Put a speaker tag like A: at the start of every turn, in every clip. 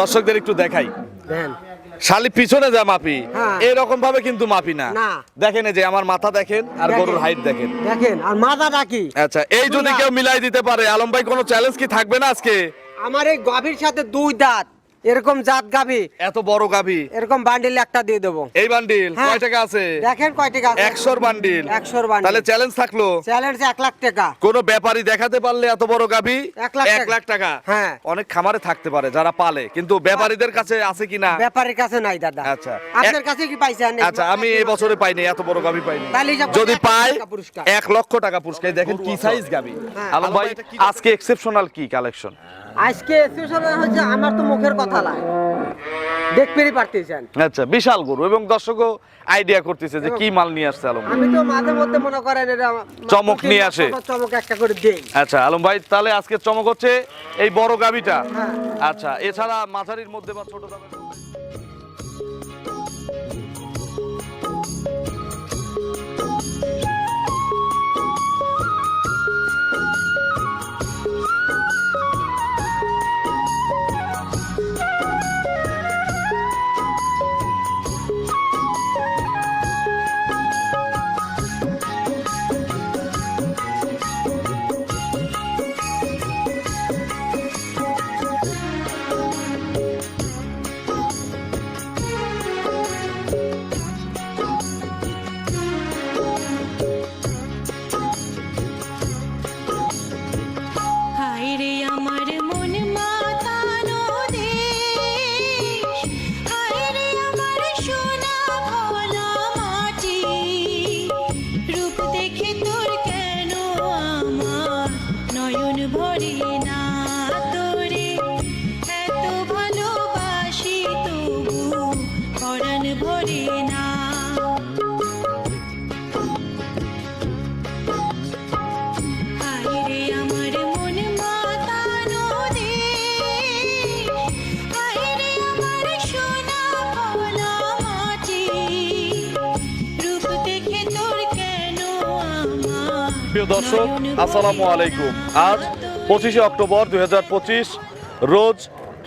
A: দর্শকদের একটু দেখাই। শালি পিছনে যা মাপি
B: হ্যাঁ।
A: এরকম ভাবে কিন্তু মাপি না। দেখেন এই যে আমার মাথা দেখেন আর গরুর হাইট দেখেন।
B: দেখেন আর মাথাটা কি?
A: আচ্ছা এই যদি কেউ মিলাই দিতে পারে আলম ভাই কোনো চ্যালেঞ্জ কি থাকবে না আজকে?
B: আমার এই গাভীর সাথে দুই দাঁত। এরকম জাত গাভী।
A: এত বড় গাভি।
B: এরকম বান্ডিল একটা দিয়ে দেবো।
A: এই বান্ডিল
B: হ্যাঁ।
A: কয় টাকা আছে?
B: দেখেন কয় টাকা আছে?
A: একশোর বান্ডিল
B: একশোর বান্ডিল
A: তাহলে চ্যালেঞ্জ থাকল?
B: চ্যালেঞ্জ এক লাখ টাকা।
A: কোন ব্যাপারী দেখাতে পারলে এত বড় গাভি?
B: এক লাখ
A: এক
B: টাকা।
A: লাখ টাকা।
B: হ্যাঁ।
A: অনেক খামারে থাকতে পারে যারা পালে কিন্তু ব্যাপারীদের কাছে আছে কিনা
B: ব্যাপারের কাছে নাই দাদা।
A: আচ্ছা।
B: আপনার কাছে কি পাইছেন
A: আচ্ছা আমি এই বছরে পাইনি এত বড় গাভী পাইনি।
B: তাহলে
A: যদি পাই
B: লাখ টাকা পুরস্কার।
A: এক লক্ষ টাকা পুরস্কার। দেখেন কি সাইজ গাভি।
B: হ্যাঁ।
A: আলম ভাই আজকে এক্সেপশনাল কি কালেকশন
B: আজকে স্পেশাল হচ্ছে আমার তো মুখের কথা লাগে দেখতেই পারতেছেন।
A: আচ্ছা বিশাল গরু এবং দর্শকও আইডিয়া করতেছে যে কি মাল নিয়ে আসছে আলম
B: আমি তো মাঝে মধ্যে মনে করেন এটা
A: চমক নিয়ে আসে।
B: চমক একটা করে দেই।
A: আচ্ছা আলম ভাই তাহলে আজকে চমক হচ্ছে এই বড় গাবিটা
B: হ্যাঁ।
A: আচ্ছা এছাড়া মাঝারির মধ্যে বা ছোট দামের
C: ভরে না তোরে এত ভালোবাসি তবু পরাণ ভরে না। মন
A: প্রিয় দর্শক আসসালামু আলাইকুম। আজ পঁচিশে অক্টোবর দু হাজার পঁচিশ, রোজ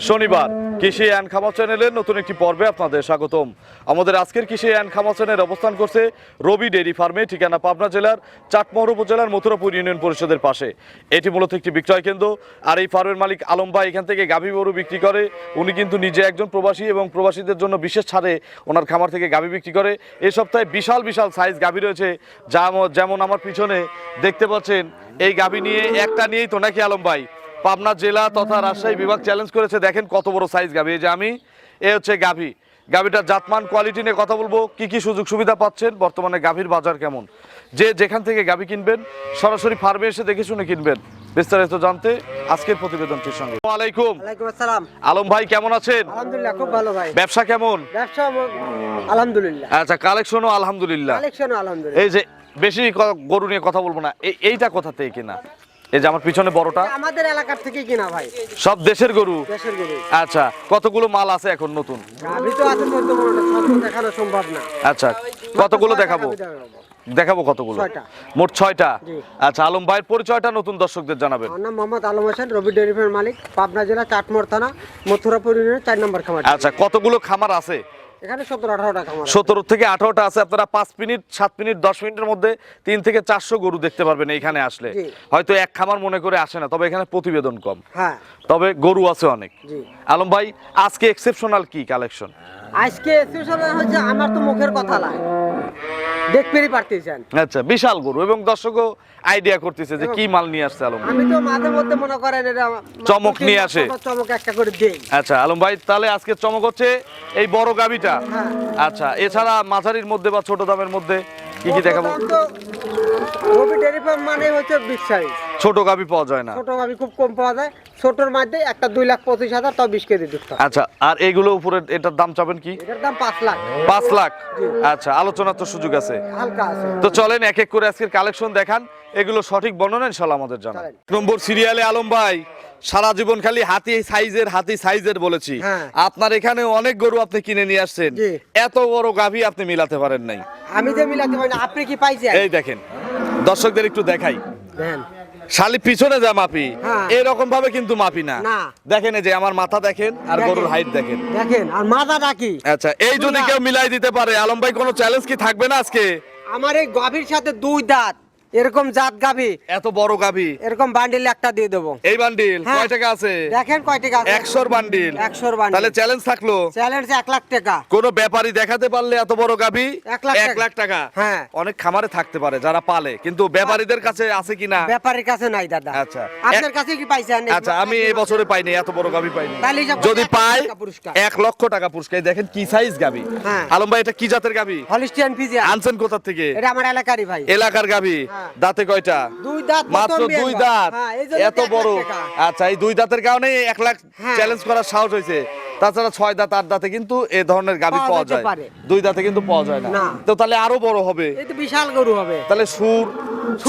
A: শনিবার কৃষি অ্যান্ড খামা চ্যানেলের নতুন একটি পর্বে আপনাদের স্বাগতম। আমাদের আজকের কৃষি অ্যান্ড খামা চ্যানেল অবস্থান করছে রবি ডেইরি ফার্মে, ঠিকানা পাবনা জেলার চাটমোহর উপজেলার মথুরাপুর ইউনিয়ন পরিষদের পাশে। এটি মূলত একটি বিক্রয় কেন্দ্র, আর এই ফার্মের মালিক আলম ভাই এখান থেকে গাভী গরু বিক্রি করে। উনি কিন্তু নিজে একজন প্রবাসী এবং প্রবাসীদের জন্য বিশেষ ছাড়ে ওনার খামার থেকে গাভী বিক্রি করে। এ সপ্তাহে বিশাল বিশাল সাইজ গাভী রয়েছে, যা যেমন আমার পিছনে দেখতে পাচ্ছেন এই গাভী নিয়ে একটা নিয়েই তো নাকি আলম ভাই। পাবনা জেলা তথা রাজশাহী বিভাগ চ্যালেঞ্জ করেছে। দেখেন কত বড় সাইজ গাভী। এই যে আমি, এ হচ্ছে গাভী। গাভীটার জাতমান কোয়ালিটি নিয়ে কথা বলব। কি কি সুযোগ সুবিধা পাচ্ছেন? বর্তমানে গাভীর বাজার কেমন? যে যেখান থেকে গাভী কিনবেন, সরাসরি ফার্মে এসে দেখে শুনে কিনবেন। বিস্তারিত জানতে আজকের প্রতিবেদনটির সঙ্গে। ওয়ালাইকুম।
B: আসসালাম।
A: আলম ভাই কেমন আছেন?
B: আলহামদুলিল্লাহ খুব ভালো ভাই।
A: ব্যবসা কেমন?
B: ব্যবসা আলহামদুলিল্লাহ।
A: আচ্ছা কালেকশনও আলহামদুলিল্লাহ।
B: কালেকশন আলহামদুলিল্লাহ।
A: এই যে বেশি গরু নিয়ে কথা বলব না। এইটা কোথা থেকে কিনা? এই যে আমার পিছনে বড়টা।
B: আমাদের এলাকার থেকে কিনা ভাই।
A: সব দেশের গরু?
B: দেশের গরু।
A: আচ্ছা কতগুলো মাল আছে এখন নতুন?
B: গাভী তো আছে চোদ্দ পনেরোটা সব তো দেখানো সম্ভব না।
A: আচ্ছা কতগুলো দেখাবো?
B: দেখাবো।
A: কতগুলো? মোট ছয়টা? আচ্ছা আলম ভাইয়ের পরিচয়টা নতুন দর্শকদের জানাবেন।
B: আমার নাম মোহাম্মদ আলম হোসেন রবি ডেয়ারি ফার্মের মালিক পাবনা জেলা চাটমোর থানা মথুরাপুর ইউনিয়নের চার নম্বর খামার।
A: আচ্ছা কতগুলো খামার আছে?
B: এখানে সতেরো আঠারোটা খামার
A: সতেরো থেকে আঠারোটা আছে আপনারা পাঁচ মিনিট সাত মিনিট দশ মিনিটের মধ্যে তিন থেকে চারশো গরু দেখতে পারবেন এইখানে আসলে। হয়তো এক খামার মনে করে আসে না তবে এখানে প্রতিবেদন কম।
B: হ্যাঁ।
A: তবে গরু আছে অনেক। আলম ভাই আজকে এক্সেপশনাল কি কালেকশন
B: আজকে স্পেশাল হচ্ছে আমার তো মুখের কথা নাই। দেখতেই পারতেছেন।
A: আচ্ছা বিশাল গরু এবং দর্শকও আইডিয়া করতেছে যে কি মাল নিয়ে আসছে আলম
B: আমি তো মাঝে মধ্যে মনে করেন এটা
A: চমক নিয়ে আসে।
B: চমক একটা করে দেই।
A: আচ্ছা আলম ভাই তাহলে আজকে চমক হচ্ছে এই বড় গাবিটা
B: হ্যাঁ।
A: আচ্ছা এছাড়া মাঝারির মধ্যে বা ছোট দামের মধ্যে কি কি দেখাবো?
B: মানে হচ্ছে বিগ সাইজ
A: ছোট গাবি পাওয়া যায় না।
B: ছোট গাভী খুব কম পাওয়া যায়। ছোটর মধ্যে একটা দুই লাখ পঁচিশ হাজার তাও বিশ কেজি দুধ
A: আচ্ছা আর এগুলো উপরে এটার দাম চাবেন কি?
B: এটার দাম পাঁচ লাখ।
A: পাঁচ লাখ? আচ্ছা আলোচনার তো সুযোগ আছে।
B: হালকা আছে।
A: তো চলেন এক এক করে আজকের কালেকশন দেখান। এগুলো সঠিক বর্ণনা ইনশাল্লাহ আমাদের। এক নম্বর সিরিয়ালে আলম ভাই সারা জীবন খালি হাতি সাইজের হাতি সাইজের বলেছি।
B: হ্যাঁ।
A: আপনার এখানে অনেক গরু আপনি কিনে নিয়ে আসছেন। এত বড় গাভী আপনি মিলাতে পারেন নাই।
B: আমি যে মিলাতে পারি না আপনি কি পাইছেন?
A: এই দেখেন দর্শকদের একটু দেখাই। শালি পিছনে যা মাপি
B: হ্যাঁ।
A: এরকম ভাবে কিন্তু মাপি না। দেখেন এই যে আমার মাথা দেখেন আর। গরুর হাইট দেখেন
B: দেখেন আর মাথাটা কি
A: আচ্ছা এই যদি কেউ মিলাই দিতে পারে আলম ভাই কোনো চ্যালেঞ্জ কি থাকবে না আজকে
B: আমার এই গাভীর সাথে দুই দাঁত এরকম জাত গাভী।
A: এত বড় গাভি।
B: এরকম বান্ডিল একটা দিয়ে দেবো।
A: এই বান্ডিল
B: হ্যাঁ।
A: কয় টাকা আছে?
B: দেখেন কয় টাকা আছে?
A: একশোর বান্ডিল
B: একশোর বান্ডিল
A: তাহলে চ্যালেঞ্জ থাকল?
B: চ্যালেঞ্জ এক লাখ টাকা।
A: কোন ব্যাপারী দেখাতে পারলে এত বড় গাভি?
B: এক লাখ
A: এক
B: টাকা।
A: লাখ টাকা।
B: হ্যাঁ।
A: অনেক খামারে থাকতে পারে যারা পালে কিন্তু ব্যাপারীদের কাছে আছে কিনা?
B: ব্যাপারের কাছে নাই দাদা।
A: আচ্ছা।
B: আপনার কাছে কি পাইছেন
A: আচ্ছা আমি এই বছরে পাইনি এত বড় গাভি পাইনি। যদি পাই
B: টাকা
A: এক লক্ষ টাকা পুরস্কার। দেখেন কি সাইজ গাভি।
B: হ্যাঁ।
A: আলম ভাই এটা কি জাতের গাভি?
B: হলিস্টিয়ান ফিজিয়ান
A: আনছেন কোথা থেকে?
B: এটা আমার এলাকারই ভাই।
A: এলাকার গাভি।
B: হ্যাঁ।
A: দাঁতে কয়টা?
B: দুই দাঁত
A: মাত্র দুই দাঁত।
B: হ্যাঁ,
A: এত বড়। আচ্ছা এই দুই দাঁতের কারণে এক লাখ। চ্যালেঞ্জ করার সাহস হয়েছে। তাছাড়া ছয় দাঁত আট দাঁতে কিন্তু এ ধরনের গাভী
B: পাওয়া
A: যায়। দুই দাঁতে কিন্তু পাওয়া যায় না। তো তাহলে আরও বড় হবে।
B: বিশাল গরু হবে।
A: তাহলে সুর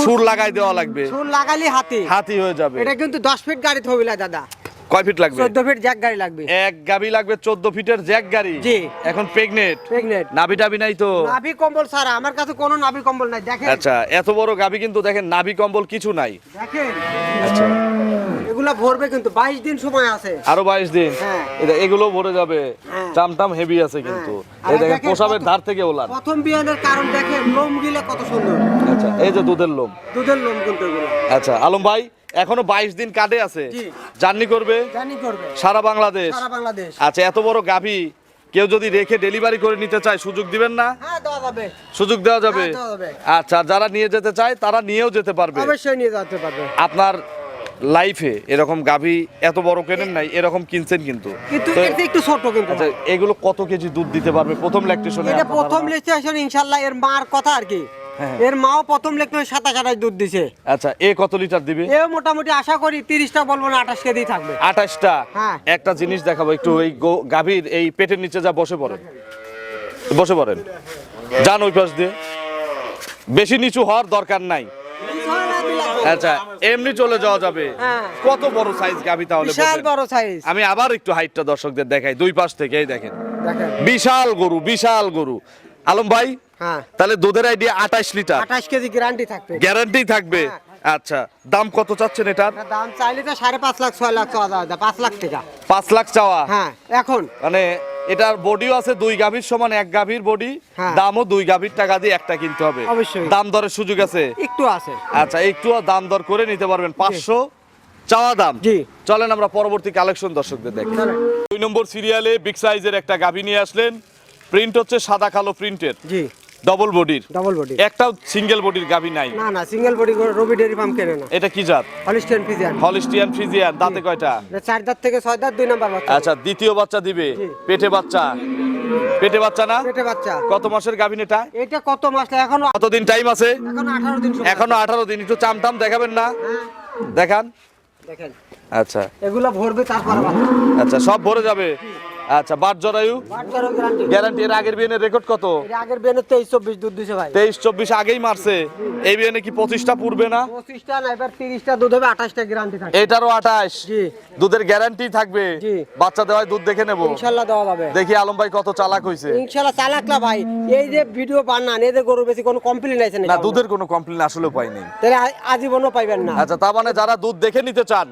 A: সুর লাগাই দেওয়া লাগবে।
B: সুর লাগালে হাতি।
A: হাতি হয়ে যাবে।
B: এটা কিন্তু দশ ফিট গাড়ি থবিলা দাদা।
A: কয় ফিট লাগবে?
B: চোদ্দ ফিট জ্যাক গাড়ি লাগবে।
A: এক গাবি লাগবে চোদ্দ ফিটের জ্যাক গাড়ি?
B: জি।
A: এখন প্রেগনেট
B: প্রেগনেন্ট
A: নাভি টাভি নাই তো?
B: নাভি কম্বল ছাড়া আমার কাছে কোনো নাভি কম্বল নাই দেখেন।
A: আচ্ছা এত বড় গাবি কিন্তু দেখেন নাভি কম্বল কিছু নাই।
B: দেখেন।
A: আচ্ছা।
B: এগুলা ভরবে কিন্তু বাইশ দিন সময় আছে।
A: আরও বাইশ দিন?
B: হ্যাঁ।
A: এগুলো ভরে যাবে।
B: হ্যাঁ।
A: চামটাম হেভি আছে কিন্তু।
B: আর
A: এই দেখেন পোশাবের ধার থেকে ওলান।
B: প্রথম বিয়ানের কারণ দেখেন লোম গিলে কত সুন্দর।
A: আচ্ছা এই যে দুধের লোম।
B: দুধের লোম কিন্তু এগুলো।
A: আচ্ছা আলম ভাই এখনও বাইশ দিন কাটে আছে। জার্নি করবে? সারা বাংলাদেশ? আচ্ছা এত বড় গাভি কেউ যদি রেখে ডেলিভারি করে নিতে চায় সুযোগ দিবেন না?
B: হ্যাঁ
A: সুযোগ দেওয়া যাবে?
B: হ্যাঁ।
A: আচ্ছা যারা নিয়ে যেতে চায় তারা নিয়েও যেতে পারবে।
B: অবশ্যই নিয়ে যেতে পারবে।
A: আপনার লাইফে এরকম গাভি এত বড় কেনেন নাই এরকম কিনছেন কিন্তু।
B: একটু ছোট
A: আচ্ছা এগুলো কত কেজি দুধ দিতে পারবে? প্রথম ল্যাকটেশনে
B: প্রথম লেস্টেশন ইনশাল্লাহ এর মার কথা আর কি। এর মাও প্রথম লেখতে সাতাশ আঠাশ দুধ দিছে।
A: আচ্ছা এ কত লিটার দিবে?
B: এও মোটামুটি আশা করি তিরিশটা বলব না আঠাশ কেজি থাকবে।
A: আঠাশটা?
B: হ্যাঁ।
A: একটা জিনিস দেখাবো একটু গো- গাভীর এই পেটের নিচে যা বসে পড়েন। বসে পড়েন। যান ওই পাশ দিয়ে। বেশি নিচু হওয়ার দরকার নাই। আচ্ছা এমনি চলে যাওয়া যাবে।
B: হ্যাঁ।
A: কত বড় সাইজ গাভী তাহলে
B: বিশাল বড় সাইজ
A: আমি আবার একটু হাইটটা দর্শকদের দেখাই দুই পাশ থেকে দেখেন। বিশাল গরু বিশাল গরু। আলম ভাই
B: হ্যাঁ।
A: তাহলে দুধের আইডিয়া আঠাশ লিটার।
B: আঠাশ কেজি গ্যারান্টি থাকবে।
A: গ্যারান্টি থাকবে। আচ্ছা দাম কত চাচ্ছেন এটার?
B: দাম চাইলে তো সাড়ে পাঁচ লাখ ছয় লাখ চাওয়া যায় পাঁচ লাখ টাকা।
A: পাঁচ লাখ চাওয়া?
B: হ্যাঁ এখন।
A: মানে এটার বডিও আছে দুই গাভীর সমান এক গাভীর বডি
B: হ্যাঁ।
A: দামও দুই গাভীর টাকা দিয়ে একটা কিনতে হবে।
B: অবশ্যই।
A: দাম দরের সুযোগ আছে?
B: একটু আছে।
A: আচ্ছা একটু দাম দর করে নিতে পারবেন। পাঁচশো চাওয়া দাম।
B: জি।
A: চলেন আমরা পরবর্তী কালেকশন দর্শকদের দেখি। দুই নম্বর সিরিয়ালে বিগ সাইজের একটা গাভী নিয়ে আসলেন। প্রিন্ট হচ্ছে সাদা কালো প্রিন্টের।
B: জি।
A: ডবল বডির
B: ডবল বডি
A: একটাও সিঙ্গেল বডির গাভী নাই।
B: না না single body Rabi dairy farm কেনে না।
A: এটা কি জাত?
B: হলিস্টেন ফিজিয়ান
A: হলিস্টিয়ান ফ্রিজিয়ান দাঁতে কয়টা?
B: চার দাঁত থেকে ছয় দাঁত দুই নাম্বার বাচ্চা।
A: আচ্ছা দ্বিতীয় বাচ্চা দিবে? পেটে বাচ্চা? পেটে বাচ্চা না?
B: পেটে বাচ্চা।
A: কত মাসের গাভিন এটা?
B: এটা কত মাস? এখনও
A: কতদিন টাইম আছে?
B: এখনও আঠারো দিন সময়।
A: এখনও আঠারো দিন একটু চামটাম দেখাবেন না?
B: হ্যাঁ,
A: দেখান।
B: দেখেন।
A: আচ্ছা।
B: এগুলা ভরবে তারপর
A: আচ্ছা সব ভরে যাবে? আচ্ছা বাট জরায়ু?
B: গ্যারান্টি
A: এর আগের বিয়েনের রেকর্ড কত?
B: আগের তেইশ চব্বিশ দুধ দিছে ভাই।
A: তেইশ চব্বিশ আগেই মারছে। এই বিয়েনে কি পঁচিশটা পূর্বে না?
B: পঁচিশটা না এবার তিরিশটা দুধ হবে আঠাশটা গ্যারান্টি থাকে
A: এটারও আঠাশ। দুধের গ্যারান্টি থাকবে। বাচ্চা দেওয়ায় দুধ দেখে নেব।
B: ইনশাল্লাহ দেওয়া যাবে।
A: দেখি আলম ভাই কত চালাক হয়েছে
B: ইনশাল্লাহ চালাকলা ভাই। এই যে ভিডিও বানান এদের গরু বেশি কোনো কমপ্লেন আছে
A: না দুধের কোনো কমপ্লেন আসলে পাইনি
B: তাহলে আজীবনও পাইবেন না।
A: আচ্ছা তার মানে যারা দুধ দেখে নিতে চান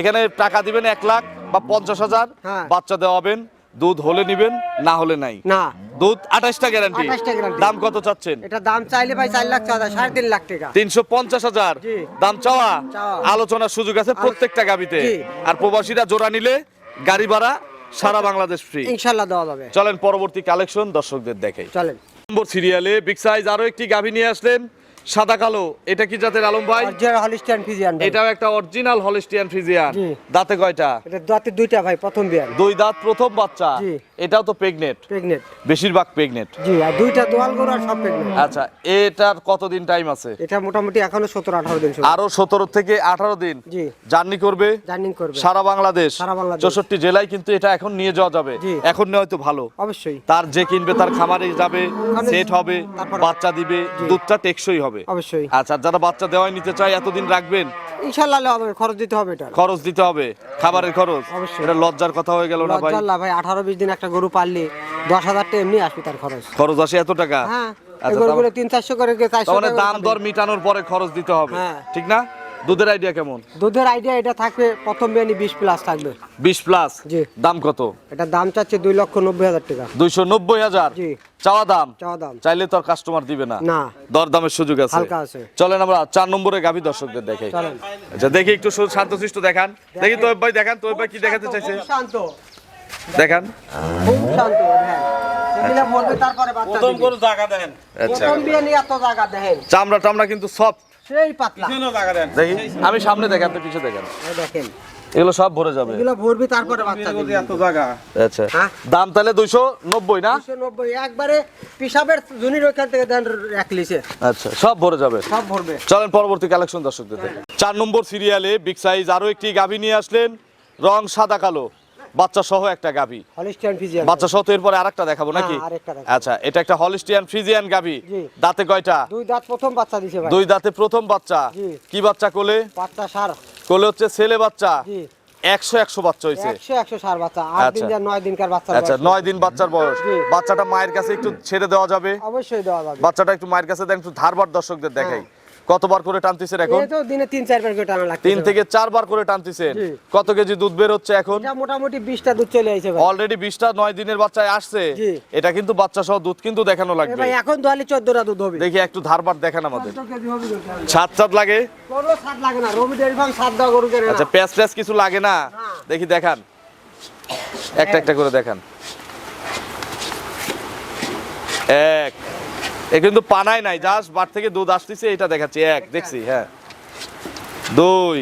A: এখানে টাকা দিবেন এক লাখ বা পঞ্চাশ হাজার
B: হ্যাঁ।
A: বাচ্চা দেওয়াবেন। দুধ হলে নিবেন না হলে নাই।
B: না।
A: দুধ আঠাশটা গ্যারান্টি দাম কত চাচ্ছেন?
B: এটা দাম চাইলে ভাই চার লাখ চাওয়া সাড়ে তিন লাখ টাকা।
A: তিনশো পঞ্চাশ হাজার। দাম চাওয়া। আলোচনার সুযোগ আছে প্রত্যেকটা গাবিতে। আর প্রবাসীরা জোড়া নিলে গাড়ি ভাড়া সারা বাংলাদেশ ফ্রি
B: ইনশাল্লাহ দেওয়া যাবে।
A: চলেন পরবর্তী কালেকশন দর্শকদের দেখাই।
B: চলেন।
A: নম্বর সিরিয়ালে বিগ সাইজ আরও একটি গাভি নিয়ে আসলেন। সাদা কালো এটা কি জাতের আলম ভাই?
B: অরিজিনাল হলিস্টিয়ান ফিজিয়ান
A: এটাও একটা অরিজিনাল হলিস্টিয়ান
B: ফিজিয়ান
A: দাঁতে কয়টা?
B: এটা দাঁতে দুইটা ভাই প্রথম বিয়ান
A: দুই দাঁত প্রথম বাচ্চা।
B: জি।
A: এটাও তো প্রেগনেট
B: প্রেগনেন্ট
A: বেশিরভাগ প্রেগনেট
B: জি আর দুইটা দোয়াল গরু আর সব প্রেগনেন্ট
A: আচ্ছা এটার কতদিন টাইম আছে?
B: এটা মোটামুটি এখনও সতেরো আঠারো দিন সময়
A: আরও সতেরো থেকে আঠারো দিন?
B: জি।
A: জার্নি করবে?
B: জার্নিং করবে।
A: সারা বাংলাদেশ?
B: সারা বাংলাদেশ।
A: চৌষট্টি জেলায় কিন্তু এটা এখন নিয়ে যাওয়া যাবে। এখন নেওয়া হয়তো ভালো।
B: অবশ্যই।
A: তার যে কিনবে তার খামারে যাবে সেট হবে বাচ্চা দিবে দুধটা টেকসই হবে।
B: অবশ্যই।
A: আচ্ছা যারা বাচ্চা দেওয়াই নিতে চায় এতদিন রাখবেন?
B: ইনশাল্লাহ হবে খরচ দিতে হবে এটা।
A: খরচ দিতে হবে। খাবারের খরচ।
B: অবশ্যই।
A: এটা লজ্জার কথা হয়ে গেল না ভাই?
B: লজ্জাল্লাহ ভাই আঠারো বিশ দিন একটা গরু পারলে দশ হাজার টাকা এমনি আসবে তার খরচ।
A: খরচ আসে এত টাকা?
B: হ্যাঁ এই গরুগুলো তিন চারশো করে চারশো
A: মানে দাম দর মিটানোর পরে খরচ দিতে হবে।
B: হ্যাঁ।
A: ঠিক না? দুধের আইডিয়া কেমন?
B: দুধের আইডিয়া এটা থাকবে প্রথম বিয়ানি বিশ প্লাস থাকবে।
A: বিশ প্লাস
B: জি।
A: দাম কত?
B: এটা দাম চাচ্ছে দুই লক্ষ নব্বই হাজার টাকা।
A: দুইশো নব্বই হাজার?
B: জি।
A: চাওয়া দাম?
B: চাওয়া দাম।
A: চাইলে তো আর কাস্টমার দিবে না।
B: না।
A: দর দামের সুযোগ আছে।
B: হালকা আছে।
A: চলেন আমরা চার নম্বরে গাভী দর্শকদের দেখাই।
B: চলেন।
A: আচ্ছা দেখি একটু শান্তশিষ্ট দেখান। দেখি তো ভাই দেখান তো ভাই কি দেখাতে চাইছে?
B: শান্ত।
A: দেখান।
B: খুব শান্ত হ্যাঁ। এগুলা বলবে তারপরে বাচ্চা
D: প্রথম
B: দিবে।
D: গরু জায়গা দেন।
A: আচ্ছা।
B: প্রথম বিয়ানি এত জায়গা দেখেন
A: চামড়া টামড়া কিন্তু সব
B: সেই পাতলা।
D: পিছনেও জায়গা দেন।
A: দেখি। আমি সামনে দেখান তো পিছিয়ে দেখান।
B: দেখেন।
A: এগুলো সব ভরে যাবে।
B: এগুলো ভরবি তারপরে বাচ্চা
D: গরু এত জায়গা।
A: আচ্ছা।
B: হ্যাঁ।
A: দাম তাহলে দুইশো নব্বই না?
B: দুশো নব্বই একবারে পিসাবের জুনির ওইখান থেকে দেন এক লিসে।
A: আচ্ছা সব ভরে যাবে।
B: সব ভরবে।
A: চলেন পরবর্তী কালেকশন দর্শকদের চার নম্বর সিরিয়ালে বিগ সাইজ আরও একটি গাভী নিয়ে আসলেন রং সাদা কালো। বাচ্চা সহ একটা গাভী।
B: Holstein Friesian.
A: বাচ্চা সহ তো এরপরে আরেকটা দেখাবো নাকি?
B: হ্যাঁ, দেখাবো।
A: আচ্ছা এটা একটা হলিস্টিয়ান ফ্রিজিয়ান
B: জি।
A: দাঁতে কয়টা?
B: দুই দাঁত প্রথম বাচ্চা দিছে ভাই।
A: দুই দাঁতে প্রথম বাচ্চা। কি বাচ্চা কোলে?
B: বাচ্চা সার।
A: কোলে হচ্ছে ছেলে বাচ্চা।
B: জি।
A: একশো একশো বাচ্চা হয়েছে আচ্ছা।
B: নয়
A: আচ্ছা নয় দিন বাচ্চার বয়স। বাচ্চাটা মায়ের কাছে একটু ছেড়ে দেওয়া যাবে?
B: অবশ্যই দেওয়া যাবে।
A: বাচ্চাটা একটু মায়ের কাছে দেন একটু ধারবার দর্শকদের দেখাই। কতবার করে টানতেছেন এখন?
B: তো দিনে তিন চারবার করে টানা লাগছে
A: তিন থেকে চারবার করে টানতেছেন। কত কেজি দুধ বের হচ্ছে এখন?
B: এটা মোটামুটি বিশটা দুধ চলে আইছে ভাই।
A: অলরেডি বিশটা নয় দিনের বাচ্চায় আসছে। এটা কিন্তু বাচ্চা সহ দুধ কিন্তু দেখানো লাগবে।
B: ভাই এখন দোয়ালি চোদ্দটা দুধ হবে।
A: দেখি একটু ধারবার দেখান আমাদের। ছাদ ছাদ লাগে?
B: কোনো স্বাদ লাগে না। রবি ডেয়ারি ফার্ম স্বাদ দেওয়া গরু কেনে।
A: আচ্ছা প্যাঁচ ট্যাচ কিছু লাগে না। দেখি দেখান। একটা একটা করে দেখান। এক এ কিন্তু পানায় নাই জাস্ট বার থেকে দুধ আসতেছে এটা দেখাচ্ছি এক দেখছি হ্যাঁ। দুই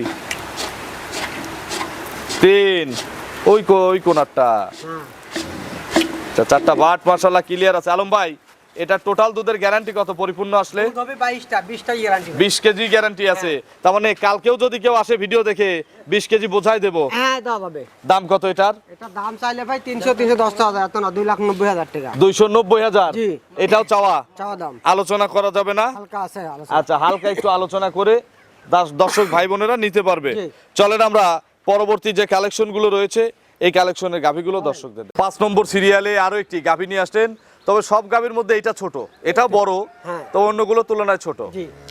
A: তিন ওই কো ওই কোনারটা। আচ্ছা, চারটা বাট মার্শাল্লাহ ক্লিয়ার আছে। আলম ভাই এটা টোটাল দুধের গ্যারান্টি কত? পরিপূর্ণ আসলে? বিশ কেজি গ্যারান্টি আছে। তার মানে কালকেও যদি কেউ আসে ভিডিও দেখে বিশ কেজি বোঝাই দেবো।
B: হ্যাঁ
A: দাম কত এটার?
B: দাম চাইলে ভাই তিনশো তিনশো দশ হাজার এত না দুই লাখ নব্বই হাজার টাকা।
A: দুইশো নব্বই হাজার? এটাও চাওয়া?
B: চাওয়া দাম।
A: আলোচনা করা যাবে না। আচ্ছা হালকা একটু আলোচনা করে দর্শক ভাই বোনেরা নিতে পারবে। চলেন আমরা পরবর্তী যে কালেকশনগুলো রয়েছে এই কালেকশনের গাভিগুলো দর্শকদের পাঁচ নম্বর সিরিয়ালে আরও একটি গাভী নিয়ে আসলেন তবে সব গাভির মধ্যে এটা ছোট এটাও বড়
B: হ্যাঁ।
A: তো অন্যগুলো তুলনায় ছোট।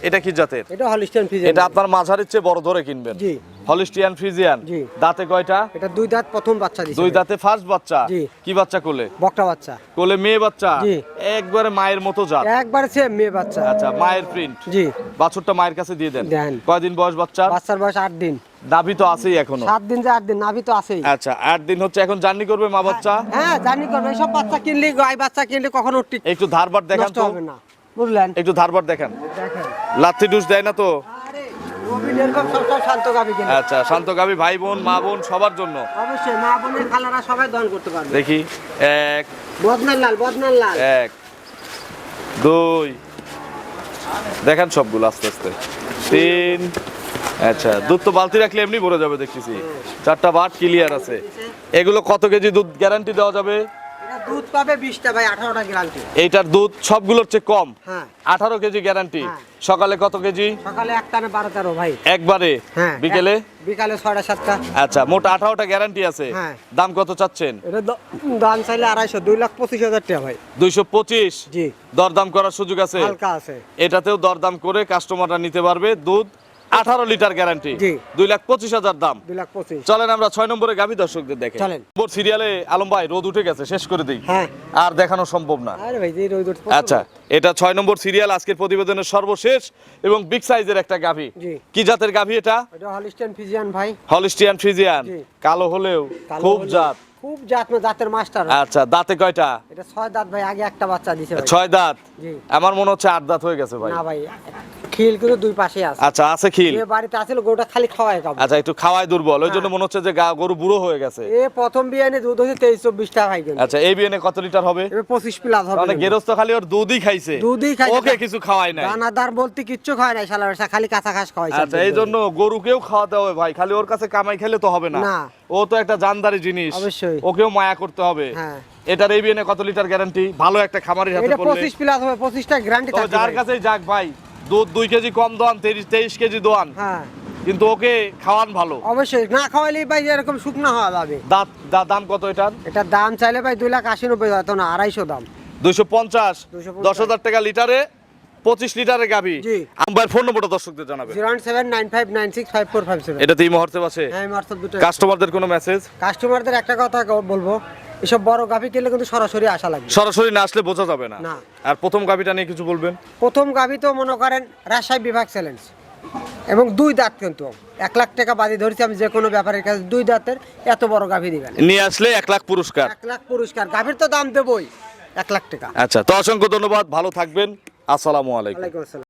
A: এটা কি জাতের?
B: এটা হলিস্টিয়ান ফিজ
A: এটা আপনার মাঝারির চেয়ে বড় ধরে কিনবেন।
B: জি।
A: হলিস্টিয়ান ফ্রিজিয়ান
B: জি।
A: দাঁতে কয়টা?
B: এটা দুই দাঁত প্রথম বাচ্চা দিছে
A: দুই দাঁতে ফার্স্ট বাচ্চা?
B: জি।
A: কি বাচ্চা কোলে?
B: বকটা বাচ্চা।
A: কোলে মেয়ে বাচ্চা?
B: জি।
A: একবারে মায়ের মতো জাত।
B: একবারে সে মেয়ে বাচ্চা।
A: আচ্ছা মায়ের প্রিন্ট
B: জি।
A: বাছুরটা মায়ের কাছে দিয়ে দেন।
B: দেন।
A: কয়দিন বয়স বাচ্চা
B: বাচ্চার বয়স আট দিন।
A: নাভি তো আছেই এখনও।
B: সাত দিন যে আট দিন নাভি তো আছেই।
A: আচ্ছা আট দিন হচ্ছে এখন জার্নি করবে মা বাচ্চা?
B: হ্যাঁ জানি করবে। এইসব বাচ্চা কিনলে গাই বাচ্চা কিনলে কখনো ঠিক
A: একটু ধারবার দেখান তো।
B: হবে না। বুঝলেন?
A: একটু ধারবার দেখান।
B: দেখেন।
A: লাথি ডুস দেয় না তো?
B: সব সব শান্ত
A: আচ্ছা শান্ত গাবি ভাই বোন মা বোন সবার জন্য।
B: অবশ্যই মা বোনের খালারা সবাই দন করতে পারবে।
A: দেখি। এক
B: বদনার লাল বদনার লাল।
A: এক দুই। দেখান সবগুলো আস্তে আস্তে। তিন আচ্ছা দুধ তো বালতি রাখলে এমনি ভরে যাবে দেখতেছি। চারটা বাট ক্লিয়ার আছে। এগুলো কত কেজি দুধ গ্যারান্টি দেওয়া যাবে?
B: দুধ পাবে বিশটা ভাই আঠারোটা গ্যারান্টি
A: এইটার দুধ সবগুলোর চেয়ে কম?
B: হ্যাঁ।
A: আঠারো কেজি গ্যারান্টি
B: হ্যাঁ।
A: সকালে কত কেজি?
B: সকালে একটা না বারো তেরো ভাই।
A: একবারে? বিকেলে?
B: বিকালে ছয়টা সাতটা।
A: আচ্ছা মোট আঠারোটা গ্যারান্টি আছে।
B: হ্যাঁ।
A: দাম কত চাচ্ছেন?
B: দাম চাইলে আড়াইশো দুই লাখ পঁচিশ হাজার টাকা ভাই।
A: দুইশো পঁচিশ?
B: জি।
A: দরদাম করার সুযোগ আছে?
B: হালকা আছে।
A: এটাতেও দরদাম করে কাস্টমাররা নিতে পারবে দুধ। আঠারো লিটার গ্যারান্টি। দুই লাখ পঁচিশ হাজার দাম। চলেন আমরা ছয় নম্বরে গাভী দর্শকদের দেখে। নম্বর সিরিয়ালে আলম ভাই রোদ উঠে গেছে শেষ করে দিই।
B: হ্যাঁ।
A: আর দেখানো সম্ভব না।
B: আরে ভাই যে রোদ উঠছে
A: আচ্ছা এটা ছয় নম্বর সিরিয়াল আজকের প্রতিবেদনের সর্বশেষ এবং বিগ সাইজের একটা গাভী
B: জি।
A: কি জাতের গাভী এটা?
B: এটা হলিস্টিয়ান ফিজিয়ান ভাই।
A: হলিস্টিয়ান ফ্রিজিয়ান কালো হলেও খুব জাত।
B: খুব জাত না জাতের মাস্টার।
A: আচ্ছা দাঁতে কয়টা?
B: এটা ছয় দাঁত ভাই আগে একটা বাচ্চা
A: ছয় দাঁত?
B: জি।
A: আমার মনে হচ্ছে আট দাঁত হয়ে গেছে ভাই।
B: না ভাই খিল কিন্তু দুই পাশে আছে।
A: আচ্ছা আছে খিল।
B: বাড়িতে গরুটা খালি খাওয়ায় কাবু
A: আচ্ছা একটু খাওয়াই দুর্বল। ওই জন্য মনে হচ্ছে যে গা- গরু বুড়ো হয়ে গেছে।
B: এ প্রথম বিয়ানে দুধ হচ্ছে তেইশ চব্বিশ টাকা ভাই
A: আচ্ছা এই বিয়ে কত লিটার হবে?
B: এবার পঁচিশ প্লাস হবে।
A: মানে। গেরস্ত খালি ওর দুধই খাইছে।
B: দুধই খাইছে।
A: ওকে কিছু খাওয়াই নাই।
B: দানাদার বলতে কিচ্ছু খায় নাই শালা খালি কাঁচা ঘাস খাওয়াইছে
A: আচ্ছা এই জন্য গরুকেও খাওয়াতে হবে ভাই। খালি ওর কাছে কামাই খেলে তো হবে না।
B: না।
A: ও তো একটা জানদারি জিনিস।
B: অবশ্যই।
A: ওকেও মায়া করতে হবে।
B: হ্যাঁ।
A: এটার এই বিয়ে কত লিটার গ্যারান্টি ভালো একটা খামারের হাতে পড়লে।
B: পঁচিশ প্লাস হবে পঁচিশটা গ্যারান্টি
A: তো
B: থাকবে
A: যার। কাছেই যাক ভাই। দুধ দুই কেজি কম দোয়ান তেইশ তেইশ কেজি দোয়ান।
B: হ্যাঁ।
A: কিন্তু ওকে খাওয়ান ভালো।
B: অবশ্যই না খাওয়াইলেই ভাই এরকম শুকনো হওয়া যাবে।
A: দাঁত দাম কত এটার?
B: এটা দাম চাইলে ভাই দুই লাখ আশি নব্বই হাজার না আড়াইশো দাম।
A: দুইশো পঞ্চাশ
B: 250
A: দশ হাজার টাকা লিটারে পঁচিশ লিটারের গাভি। আমার ফোন নম্বরটা দর্শকদের জানাবেন।
B: Zero seven nine five nine six five four five seven.
A: এটাতে এই মুহূর্তে আছে?
B: হ্যাঁ আমি দুটো
A: কাস্টমারদের কোনো মেসেজ
B: কাস্টমারদের একটা কথা বলব। এসব বড় গাভি কিনলে কিন্তু সরাসরি আসা লাগবে।
A: সরাসরি না আসলে বোঝা যাবে না। আর প্রথম গাভিটা নিয়ে কিছু বলবেন?
B: প্রথম গাভি তো মনে করেন রাজশাহী বিভাগ চ্যালেঞ্জ। এবং দুই দাঁত কিন্তু। এক লাখ টাকা বাদি ধরেছি আমি যে কোনো ব্যাপারের কাছে দুই দাঁতের এত বড় গাভি দিবেন।
A: নিয়ে আসলে এক লাখ পুরস্কার।
B: এক লাখ পুরস্কার। গাভির তো দাম দেবই। এক লাখ টাকা।
A: আচ্ছা তো অসংখ্য ধন্যবাদ। ভালো থাকবেন। আসসালামু আলাইকুম।